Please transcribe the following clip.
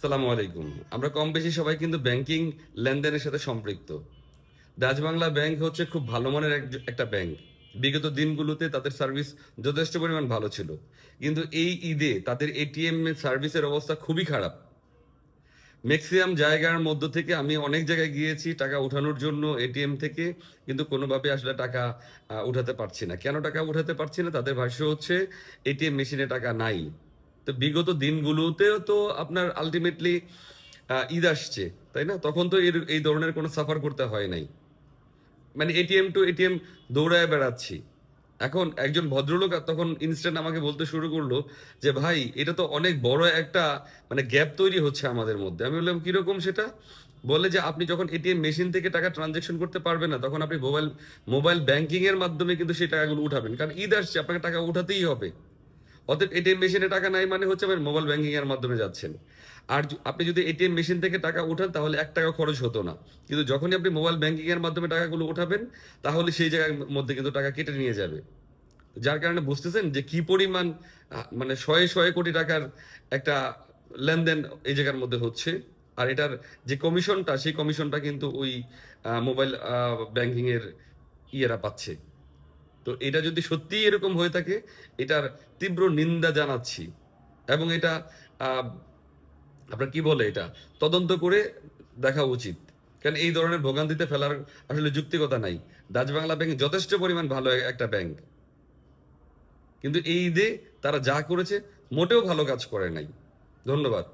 সালামু আলাইকুম। আমরা কম বেশি সবাই কিন্তু ব্যাংকিং লেনদেনের সাথে সম্পৃক্ত। ডাচ বাংলা ব্যাংক হচ্ছে খুব ভালো মানের এক- একটা ব্যাংক। বিগত দিনগুলোতে তাদের সার্ভিস যথেষ্ট পরিমাণ ভালো ছিল। কিন্তু এই ঈদে তাদের এটিএম সার্ভিসের অবস্থা খুবই খারাপ। ম্যাক্সিমাম জায়গার মধ্য থেকে আমি অনেক জায়গায় গিয়েছি টাকা উঠানোর জন্য এটিএম থেকে, কিন্তু কোনোভাবে আসলে টাকা উঠাতে পারছি না। কেন টাকা উঠাতে পারছি না? তাদের ভাষ্য হচ্ছে, এটিএম মেশিনে টাকা নাই। তো বিগত দিনগুলোতেও তো আপনার আলটিমেটলি ঈদ আসছে, তাই না? তখন তো এর, এই ধরনের কোনো সাফার করতে হয় নাই। মানে এটিএম টু এটিএম দৌড়ায় বেড়াচ্ছি। এখন একজন ভদ্রলোক তখন ইনস্ট্যান্ট আমাকে বলতে শুরু করল যে, ভাই, এটা তো অনেক বড় একটা মানে গ্যাপ তৈরি হচ্ছে আমাদের মধ্যে। আমি বললাম কীরকম সেটা? বলে যে, আপনি যখন এটিএম মেশিন থেকে টাকা ট্রানজেকশন করতে পারবেন না, তখন আপনি মোবাইল মোবাইল ব্যাংকিং এর মাধ্যমে কিন্তু সেই টাকাগুলো উঠাবেন। কারণ ঈদ আসছে, আপনাকে টাকা উঠাতেই হবে। অতএব এটিএম মেশিনে টাকা নাই মানে হচ্ছে আপনি মোবাইল ব্যাংকিং এর মাধ্যমে যাচ্ছেন। আর আপনি যদি এটিএম মেশিন থেকে টাকা উঠান, তাহলে এক টাকা খরচ হতো না। কিন্তু যখনই আপনি মোবাইল ব্যাংকিং এর মাধ্যমে টাকাগুলো উঠাবেন, তাহলে সেই জায়গার মধ্যে কিন্তু টাকা কেটে নিয়ে যাবে। যার কারণে বুঝতেছেন যে কি পরিমাণ মানে শয়ে শয়ে কোটি টাকার একটা লেনদেন এই জায়গার মধ্যে হচ্ছে। আর এটার যে কমিশনটা সেই কমিশনটা কিন্তু ওই মোবাইল ব্যাংকিং এর ইয়েরা পাচ্ছে। তো এটা যদি সত্যিই এরকম হয়ে থাকে, এটার তীব্র নিন্দা জানাচ্ছি। এবং এটা আপনার কি বলে এটা? তদন্ত করে দেখা উচিত। কারণ এই ধরনের ভোগান্তিতে ফেলার আসলে যুক্তিকতা নাই। ডাচ বাংলা ব্যাংক যথেষ্ট পরিমাণ ভালো একটা ব্যাংক। কিন্তু এই ঈদে তারা যা করেছে, মোটেও ভালো কাজ করে নাই। ধন্যবাদ।